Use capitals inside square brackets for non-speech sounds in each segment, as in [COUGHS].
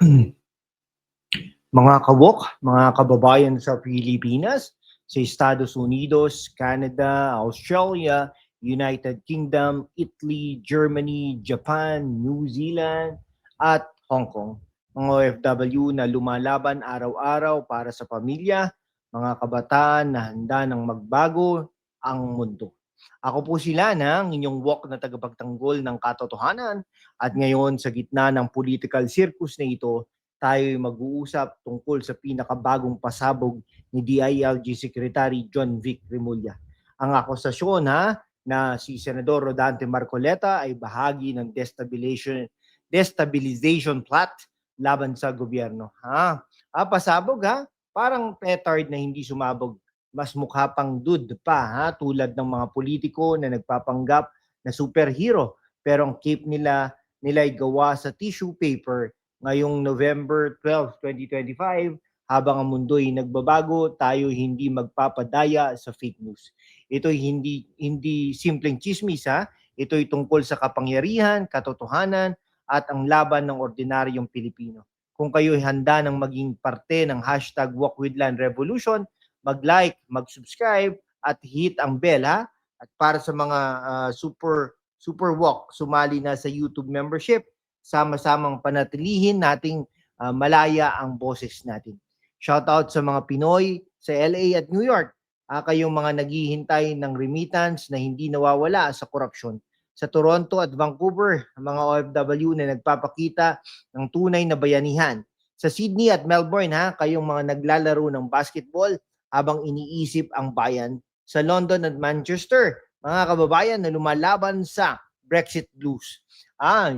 [CLEARS THROAT] mga kawok, mga kababayan sa Pilipinas, sa Estados Unidos, Canada, Australia, United Kingdom, Italy, Germany, Japan, New Zealand, at Hong Kong. Mga OFW na lumalaban araw-araw para sa pamilya, mga kabataan na handa ng magbago ang mundo. Ako po sila ng inyong walk na tagapagtanggol ng katotohanan at ngayon sa gitna ng political circus na ito, tayo mag-uusap tungkol sa pinakabagong pasabog ni DILG Secretary John Vic Remulla. Ang akusasyon ha na si Senador Rodante Marcoleta ay bahagi ng destabilization destabilization plot laban sa gobyerno. Ha? Ah, pasabog ha? Parang petard na hindi sumabog. Mas mukha pang dud pa ha? tulad ng mga politiko na nagpapanggap na superhero pero ang cape nila nila ay gawa sa tissue paper ngayong November 12, 2025 habang ang mundo ay nagbabago, tayo hindi magpapadaya sa fake news. Ito hindi hindi simpleng chismis ha. Ito ay tungkol sa kapangyarihan, katotohanan at ang laban ng ordinaryong Pilipino. Kung kayo ay handa ng maging parte ng hashtag Walk with Land Revolution, mag-like, mag-subscribe at hit ang bell ha. At para sa mga uh, super super walk, sumali na sa YouTube membership, sama-samang panatilihin nating uh, malaya ang boses natin. Shout out sa mga Pinoy sa LA at New York. Uh, kayong mga naghihintay ng remittance na hindi nawawala sa korupsyon. Sa Toronto at Vancouver, mga OFW na nagpapakita ng tunay na bayanihan. Sa Sydney at Melbourne, ha, kayong mga naglalaro ng basketball habang iniisip ang bayan. Sa London at Manchester, mga kababayan na lumalaban sa Brexit blues. Ah,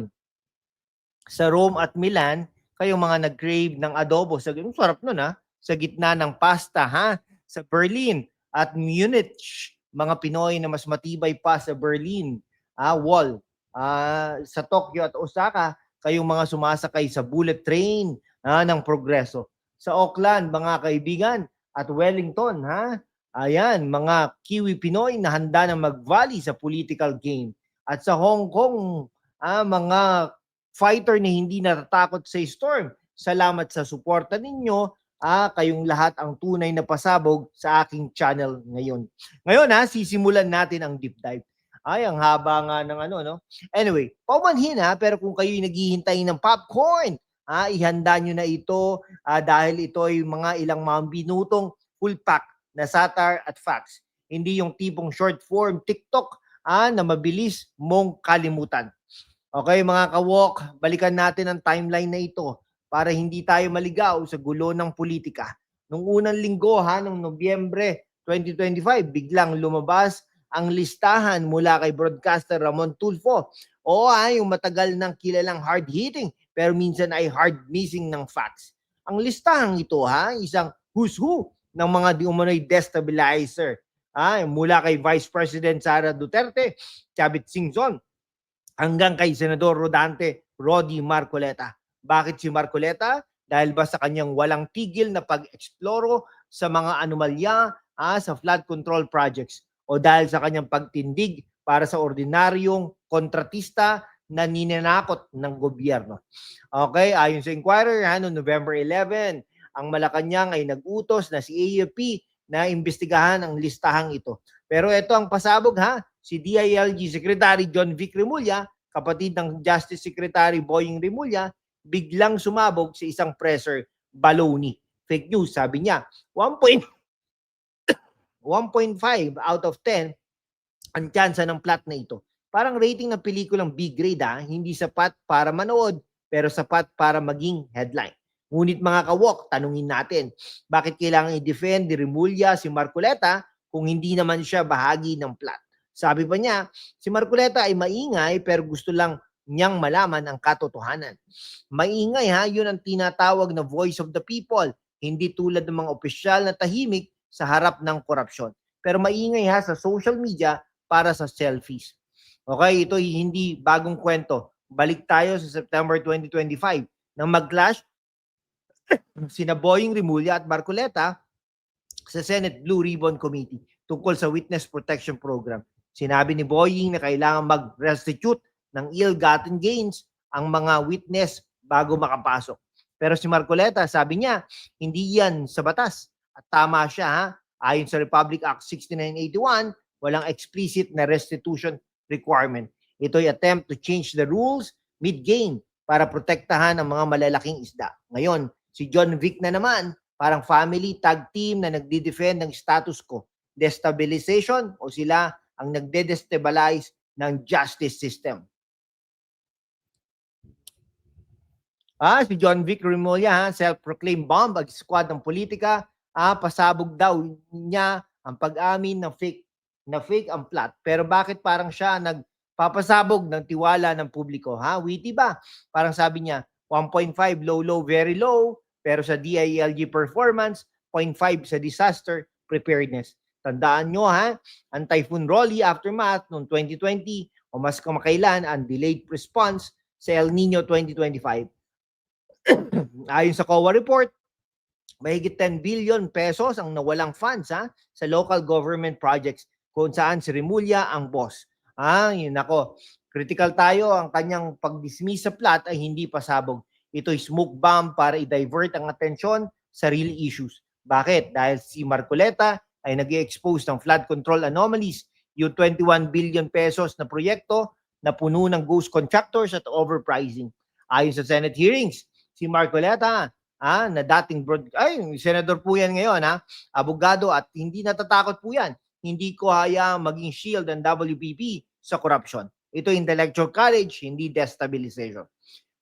sa Rome at Milan, kayong mga nag-crave ng adobo. Sa, ang sarap nun ha. Sa gitna ng pasta ha. Sa Berlin at Munich, mga Pinoy na mas matibay pa sa Berlin ah, Wall. Ah, sa Tokyo at Osaka, kayong mga sumasakay sa bullet train ah, ng progreso. Sa Auckland, mga kaibigan, at Wellington, ha? Ayan, mga Kiwi Pinoy na handa na mag-volley sa political game. At sa Hong Kong, ah, mga fighter na hindi natatakot sa storm. Salamat sa suporta ninyo. Ah, kayong lahat ang tunay na pasabog sa aking channel ngayon. Ngayon ha, sisimulan natin ang deep dive. Ay, ang haba nga ng ano, no? Anyway, paumanhin ha, pero kung kayo'y naghihintay ng popcorn, ha, ihanda nyo na ito ah, dahil ito ay mga ilang mga minutong full pack na satar at facts. Hindi yung tipong short form TikTok ah, na mabilis mong kalimutan. Okay mga kawok, balikan natin ang timeline na ito para hindi tayo maligaw sa gulo ng politika. Nung unang linggo ha, noong Nobyembre 2025, biglang lumabas ang listahan mula kay broadcaster Ramon Tulfo. O ha, yung matagal nang kilalang hard-hitting pero minsan ay hard-missing ng facts. Ang listahan ito ha, isang who's who ng mga di umano'y destabilizer. Ha, mula kay Vice President Sara Duterte, Chavit Singson, hanggang kay Senador Rodante Rodi Marcoleta. Bakit si Marcoleta? Dahil ba sa kanyang walang tigil na pag-eksploro sa mga anomalya ah, sa flood control projects o dahil sa kanyang pagtindig para sa ordinaryong kontratista na ninanakot ng gobyerno. Okay, ayon sa Inquirer, ha, no November 11, ang Malacanang ay nag-utos na si AFP na imbestigahan ang listahang ito. Pero ito ang pasabog ha, si DILG Secretary John Vic Remulla, kapatid ng Justice Secretary Boying Remulla, biglang sumabog sa isang presser baloney. Fake news, sabi niya. 1.5 [COUGHS] out of 10 ang tsansa ng plot na ito. Parang rating ng pelikulang B grade ha, hindi sapat para manood, pero sapat para maging headline. Ngunit mga kawok, tanungin natin, bakit kailangan i-defend ni Remulla si Marcoleta kung hindi naman siya bahagi ng plot? Sabi pa niya, si Marcoleta ay maingay pero gusto lang niyang malaman ang katotohanan. Maingay ha, yun ang tinatawag na voice of the people, hindi tulad ng mga opisyal na tahimik sa harap ng korupsyon. Pero maingay ha sa social media para sa selfies. Okay, ito hindi bagong kwento. Balik tayo sa September 2025 nang mag-clash [CLEARS THROAT] sina Boying Rimulya at Marcoleta sa Senate Blue Ribbon Committee tungkol sa Witness Protection Program. Sinabi ni Boying na kailangan mag-restitute ng ill-gotten gains ang mga witness bago makapasok. Pero si Marcoleta, sabi niya, hindi yan sa batas. At tama siya, ha? Ayon sa Republic Act 6981, walang explicit na restitution requirement. Ito'y attempt to change the rules mid-game para protektahan ang mga malalaking isda. Ngayon, si John Vic na naman, parang family tag team na nagdi-defend ng status quo. Destabilization o sila ang nagde-destabilize ng justice system. Ah, si John Vic Remulla, ha, self-proclaimed bomb, ag squad ng politika, ah, pasabog daw niya ang pag-amin ng fake na fake ang plot. Pero bakit parang siya nagpapasabog ng tiwala ng publiko? Ha? Witty ba? Parang sabi niya, 1.5 low, low, very low. Pero sa DILG performance, 0.5 sa disaster preparedness. Tandaan nyo ha, ang Typhoon Rolly aftermath noong 2020 o mas kamakailan ang delayed response sa El Nino 2025. [CLEARS THROAT] Ayon sa COA report, mahigit 10 billion pesos ang nawalang funds ha, sa local government projects kung saan si Remulla ang boss. Ah, yun ako. Critical tayo, ang kanyang pag-dismiss sa plot ay hindi pasabog. Ito'y smoke bomb para i-divert ang atensyon sa real issues. Bakit? Dahil si Marcoleta ay nag expose ng flood control anomalies, yung 21 billion pesos na proyekto na puno ng ghost contractors at overpricing. Ayon sa Senate hearings, si Marcoleta, ah, na dating broad, ay, senador po yan ngayon, ha, abogado at hindi natatakot po yan hindi ko hayaang maging shield ang WPP sa corruption. Ito intellectual courage, hindi destabilization.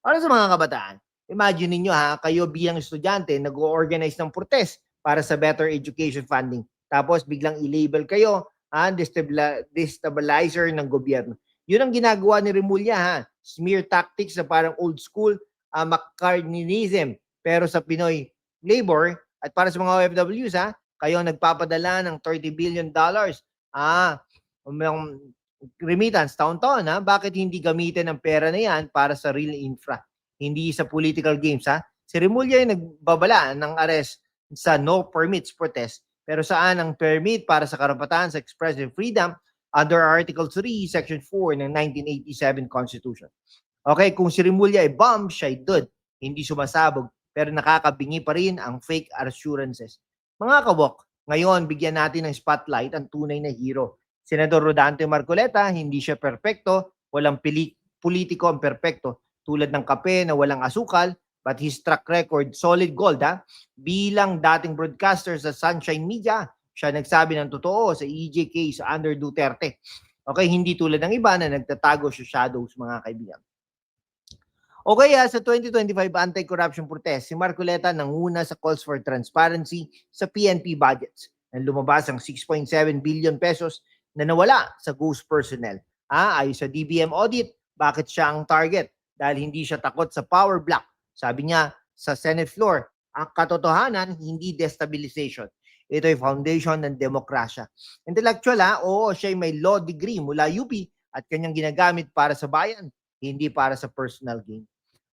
Para sa mga kabataan, imagine niyo ha, kayo bilang estudyante nag-organize ng protest para sa better education funding. Tapos biglang i-label kayo ang destabilizer ng gobyerno. Yun ang ginagawa ni Remulla ha. Smear tactics na parang old school uh, McCartneyism. Pero sa Pinoy labor at para sa mga OFWs ha, kayo nagpapadala ng 30 billion dollars. Ah, um, remittance taon-taon ha. Bakit hindi gamitin ang pera na yan para sa real infra? Hindi sa political games ha. Si Remulla ay nagbabala ng arrest sa no permits protest. Pero saan ang permit para sa karapatan sa expression freedom under Article 3, Section 4 ng 1987 Constitution? Okay, kung si Remulla ay bomb, siya ay dud. Hindi sumasabog, pero nakakabingi pa rin ang fake assurances. Mga kawok, ngayon bigyan natin ng spotlight ang tunay na hero. Senador Rodante Marcoleta, hindi siya perpekto, walang pili- politiko ang perpekto. Tulad ng kape na walang asukal, but his track record, solid gold ha. Bilang dating broadcaster sa Sunshine Media, siya nagsabi ng totoo sa EJK sa under Duterte. Okay, hindi tulad ng iba na nagtatago sa shadows mga kaibigan. Okay, ah, sa 2025 anti-corruption protest, si Marcoleta nanguna sa calls for transparency sa PNP budgets na lumabas ang 6.7 billion pesos na nawala sa ghost personnel. Ah, ayon sa DBM audit, bakit siya ang target? Dahil hindi siya takot sa power block. Sabi niya sa Senate floor, ang katotohanan, hindi destabilization. Ito ay foundation ng demokrasya. Intellectual ha, oo, siya ay may law degree mula UP at kanyang ginagamit para sa bayan hindi para sa personal gain.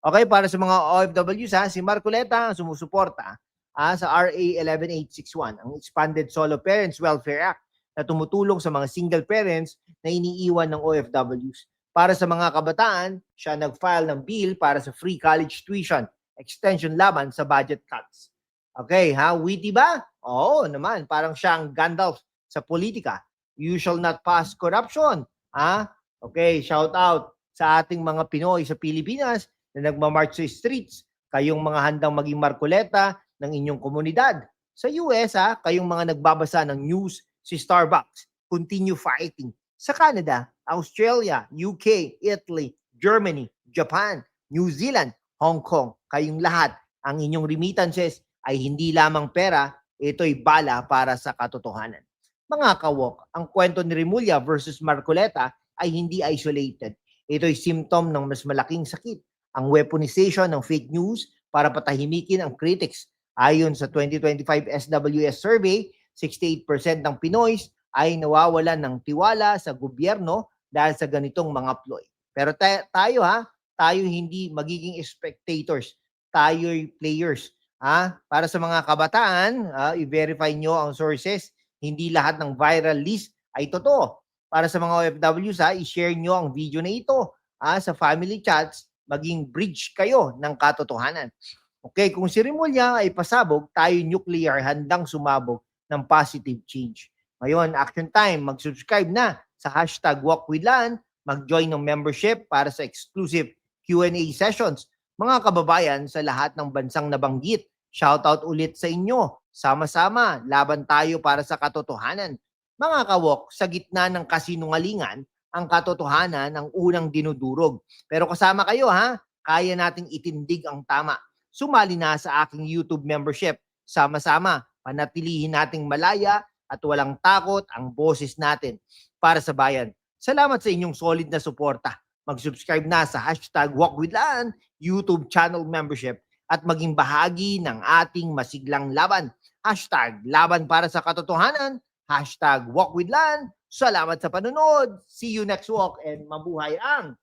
Okay, para sa mga OFWs ha, si Marcoleta sumusuporta ah, sa RA 11861, ang Expanded Solo Parents Welfare Act na tumutulong sa mga single parents na iniiwan ng OFWs. Para sa mga kabataan, siya nag-file ng bill para sa free college tuition, extension laban sa budget cuts. Okay, ha? Witty ba? Oo naman, parang siya ang Gandalf sa politika. You shall not pass corruption. Ha? Okay, shout out sa ating mga Pinoy sa Pilipinas na nagmamarch sa streets, kayong mga handang maging markuleta ng inyong komunidad. Sa US, ha, kayong mga nagbabasa ng news si Starbucks, continue fighting. Sa Canada, Australia, UK, Italy, Germany, Japan, New Zealand, Hong Kong, kayong lahat, ang inyong remittances ay hindi lamang pera, ito'y bala para sa katotohanan. Mga kawok, ang kwento ni Remulla versus Marcoleta ay hindi isolated. Ito'y symptom ng mas malaking sakit, ang weaponization ng fake news para patahimikin ang critics. Ayon sa 2025 SWS survey, 68% ng Pinoys ay nawawalan ng tiwala sa gobyerno dahil sa ganitong mga ploy. Pero tayo ha, tayo hindi magiging spectators, tayo'y players. Ha? Para sa mga kabataan, uh, i-verify nyo ang sources. Hindi lahat ng viral list ay totoo para sa mga OFWs ha, i-share nyo ang video na ito ha, sa family chats, maging bridge kayo ng katotohanan. Okay, kung si Rimulya ay pasabog, tayo nuclear handang sumabog ng positive change. Ngayon, action time, mag-subscribe na sa hashtag WalkWithLan, mag-join ng membership para sa exclusive Q&A sessions. Mga kababayan sa lahat ng bansang nabanggit, shoutout ulit sa inyo. Sama-sama, laban tayo para sa katotohanan. Mga kawok, sa gitna ng kasinungalingan, ang katotohanan ang unang dinudurog. Pero kasama kayo ha, kaya nating itindig ang tama. Sumali na sa aking YouTube membership. Sama-sama, panatilihin nating malaya at walang takot ang boses natin para sa bayan. Salamat sa inyong solid na suporta. Mag-subscribe na sa hashtag WalkWithLan YouTube channel membership at maging bahagi ng ating masiglang laban. Hashtag laban para sa katotohanan. Hashtag WalkWithLan. Salamat sa panunod. See you next walk and mabuhay ang